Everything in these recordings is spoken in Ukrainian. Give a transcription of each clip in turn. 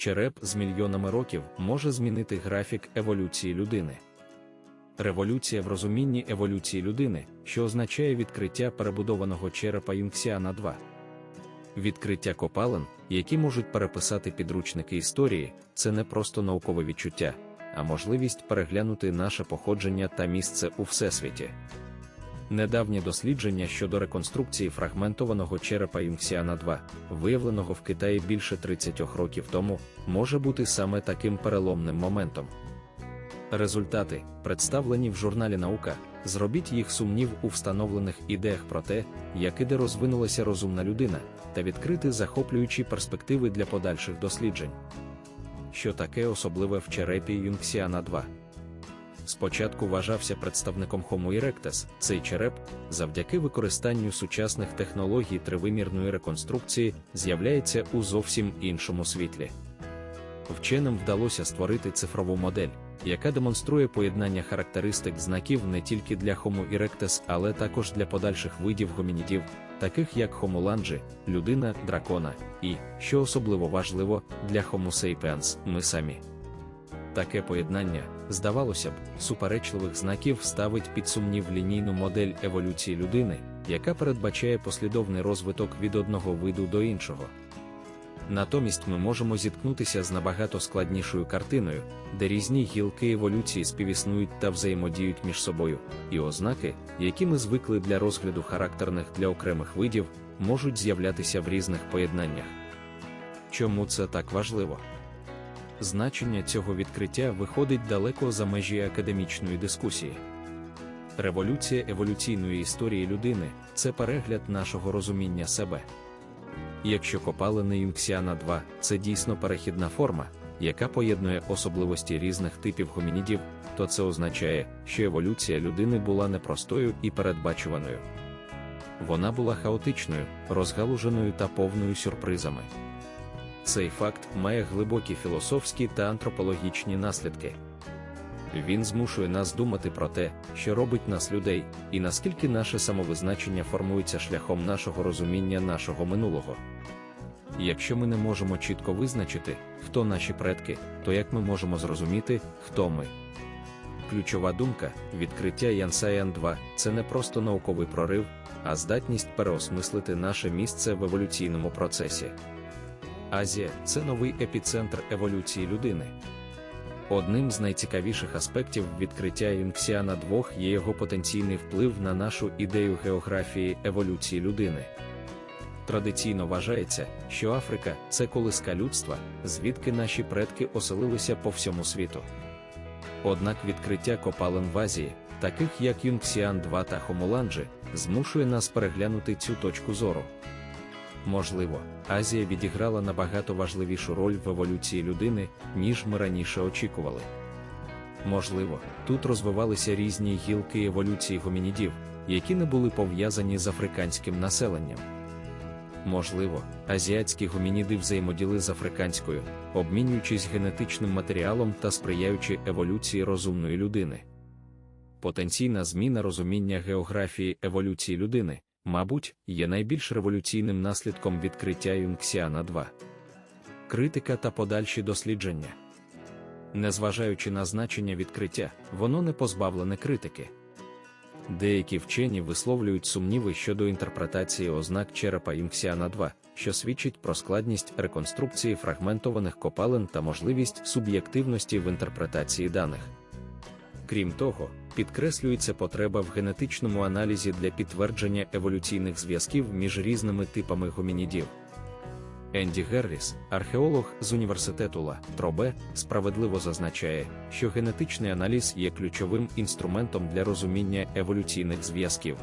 череп з мільйонами років може змінити графік еволюції людини. Революція в розумінні еволюції людини, що означає відкриття перебудованого черепа Юнгсіана 2. Відкриття копалин, які можуть переписати підручники історії, це не просто наукове відчуття, а можливість переглянути наше походження та місце у всесвіті. Недавнє дослідження щодо реконструкції фрагментованого черепа Юнгсіана 2, виявленого в Китаї більше 30 років тому, може бути саме таким переломним моментом. Результати, представлені в журналі Наука, зробіть їх сумнів у встановлених ідеях про те, як іде розвинулася розумна людина, та відкрити захоплюючі перспективи для подальших досліджень. Що таке особливе в черепі Юнгсіана 2? Спочатку вважався представником Homo erectus, цей череп, завдяки використанню сучасних технологій тривимірної реконструкції, з'являється у зовсім іншому світлі. Вченим вдалося створити цифрову модель, яка демонструє поєднання характеристик знаків не тільки для Homo erectus, але також для подальших видів гомінідів, таких як Homo langi, людина, дракона, і, що особливо важливо, для Homo sapiens, ми самі. Таке поєднання, здавалося б, суперечливих знаків ставить під сумнів лінійну модель еволюції людини, яка передбачає послідовний розвиток від одного виду до іншого. Натомість ми можемо зіткнутися з набагато складнішою картиною, де різні гілки еволюції співіснують та взаємодіють між собою, і ознаки, які ми звикли для розгляду характерних для окремих видів, можуть з'являтися в різних поєднаннях. Чому це так важливо? Значення цього відкриття виходить далеко за межі академічної дискусії. Революція еволюційної історії людини це перегляд нашого розуміння себе. Якщо копалини Юнксіана 2 це дійсно перехідна форма, яка поєднує особливості різних типів гомінідів, то це означає, що еволюція людини була непростою і передбачуваною. Вона була хаотичною, розгалуженою та повною сюрпризами. Цей факт має глибокі філософські та антропологічні наслідки. Він змушує нас думати про те, що робить нас людей, і наскільки наше самовизначення формується шляхом нашого розуміння нашого минулого. Якщо ми не можемо чітко визначити, хто наші предки, то як ми можемо зрозуміти, хто ми? Ключова думка відкриття Янсаян 2 це не просто науковий прорив, а здатність переосмислити наше місце в еволюційному процесі. Азія це новий епіцентр еволюції людини. Одним з найцікавіших аспектів відкриття Юнгсіана 2 є його потенційний вплив на нашу ідею географії еволюції людини. Традиційно вважається, що Африка це колиска людства, звідки наші предки оселилися по всьому світу. Однак відкриття копалин в Азії, таких як Юнгсіан 2 та Хомоланджі, змушує нас переглянути цю точку зору. Можливо, Азія відіграла набагато важливішу роль в еволюції людини, ніж ми раніше очікували. Можливо, тут розвивалися різні гілки еволюції гомінідів, які не були пов'язані з африканським населенням. Можливо, азіатські гомініди взаємоділи з африканською, обмінюючись генетичним матеріалом та сприяючи еволюції розумної людини. Потенційна зміна розуміння географії еволюції людини, мабуть, є найбільш революційним наслідком відкриття Юнгсіана 2. Критика та подальші дослідження. Незважаючи на значення відкриття, воно не позбавлене критики. Деякі вчені висловлюють сумніви щодо інтерпретації ознак черепа Юнгсіана 2, що свідчить про складність реконструкції фрагментованих копалин та можливість суб'єктивності в інтерпретації даних. Крім того, підкреслюється потреба в генетичному аналізі для підтвердження еволюційних зв'язків між різними типами гомінідів. Енді Герріс, археолог з університету Ла Тробе, справедливо зазначає, що генетичний аналіз є ключовим інструментом для розуміння еволюційних зв'язків.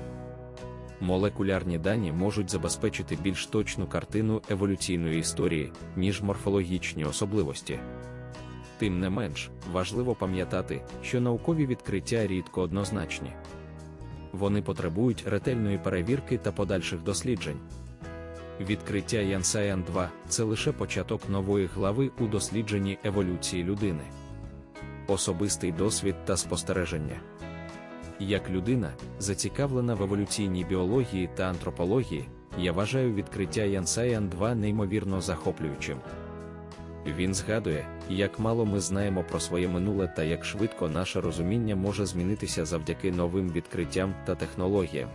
Молекулярні дані можуть забезпечити більш точну картину еволюційної історії, ніж морфологічні особливості. Тим не менш, важливо пам'ятати, що наукові відкриття рідко однозначні. Вони потребують ретельної перевірки та подальших досліджень. Відкриття Янсаян 2 це лише початок нової глави у дослідженні еволюції людини, особистий досвід та спостереження. Як людина, зацікавлена в еволюційній біології та антропології, я вважаю відкриття Янсаян 2 неймовірно захоплюючим. Він згадує, як мало ми знаємо про своє минуле та як швидко наше розуміння може змінитися завдяки новим відкриттям та технологіям.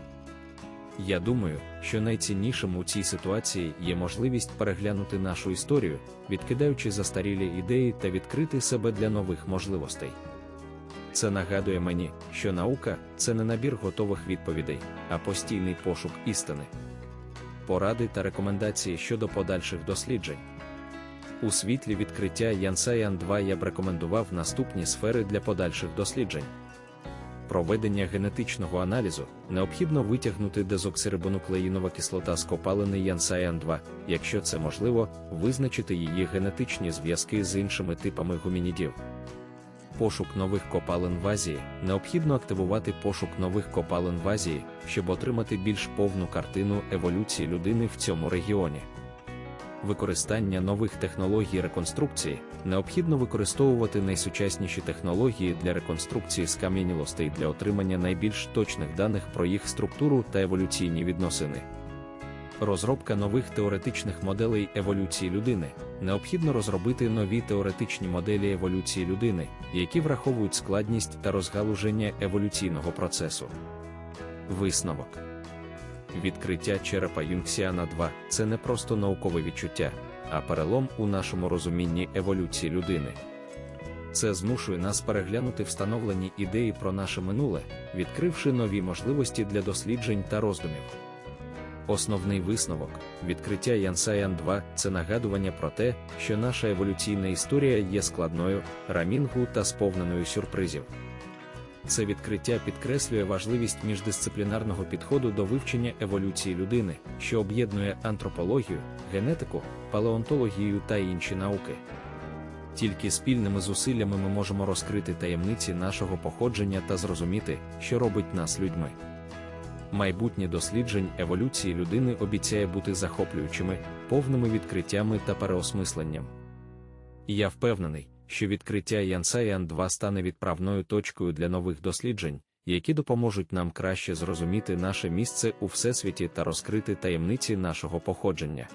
Я думаю, що найціннішим у цій ситуації є можливість переглянути нашу історію, відкидаючи застарілі ідеї та відкрити себе для нових можливостей. Це нагадує мені, що наука це не набір готових відповідей, а постійний пошук істини. Поради та рекомендації щодо подальших досліджень. У світлі відкриття Янсаян 2 я б рекомендував наступні сфери для подальших досліджень. Проведення генетичного аналізу необхідно витягнути дезоксирибонуклеїнова кислота з копалини Янсаян 2, якщо це можливо, визначити її генетичні зв'язки з іншими типами гумінідів. Пошук нових копалин в Азії необхідно активувати пошук нових копалин в Азії, щоб отримати більш повну картину еволюції людини в цьому регіоні використання нових технологій реконструкції, необхідно використовувати найсучасніші технології для реконструкції скам'янілостей для отримання найбільш точних даних про їх структуру та еволюційні відносини. Розробка нових теоретичних моделей еволюції людини. Необхідно розробити нові теоретичні моделі еволюції людини, які враховують складність та розгалуження еволюційного процесу. Висновок Відкриття черепа Юнгсіана 2 це не просто наукове відчуття, а перелом у нашому розумінні еволюції людини. Це змушує нас переглянути встановлені ідеї про наше минуле, відкривши нові можливості для досліджень та роздумів. Основний висновок відкриття Янсаян 2 це нагадування про те, що наша еволюційна історія є складною, рамінгу та сповненою сюрпризів. Це відкриття підкреслює важливість міждисциплінарного підходу до вивчення еволюції людини, що об'єднує антропологію, генетику, палеонтологію та інші науки. Тільки спільними зусиллями ми можемо розкрити таємниці нашого походження та зрозуміти, що робить нас людьми. Майбутнє досліджень еволюції людини обіцяє бути захоплюючими, повними відкриттями та переосмисленням. Я впевнений, що відкриття Янсаян 2 стане відправною точкою для нових досліджень, які допоможуть нам краще зрозуміти наше місце у всесвіті та розкрити таємниці нашого походження.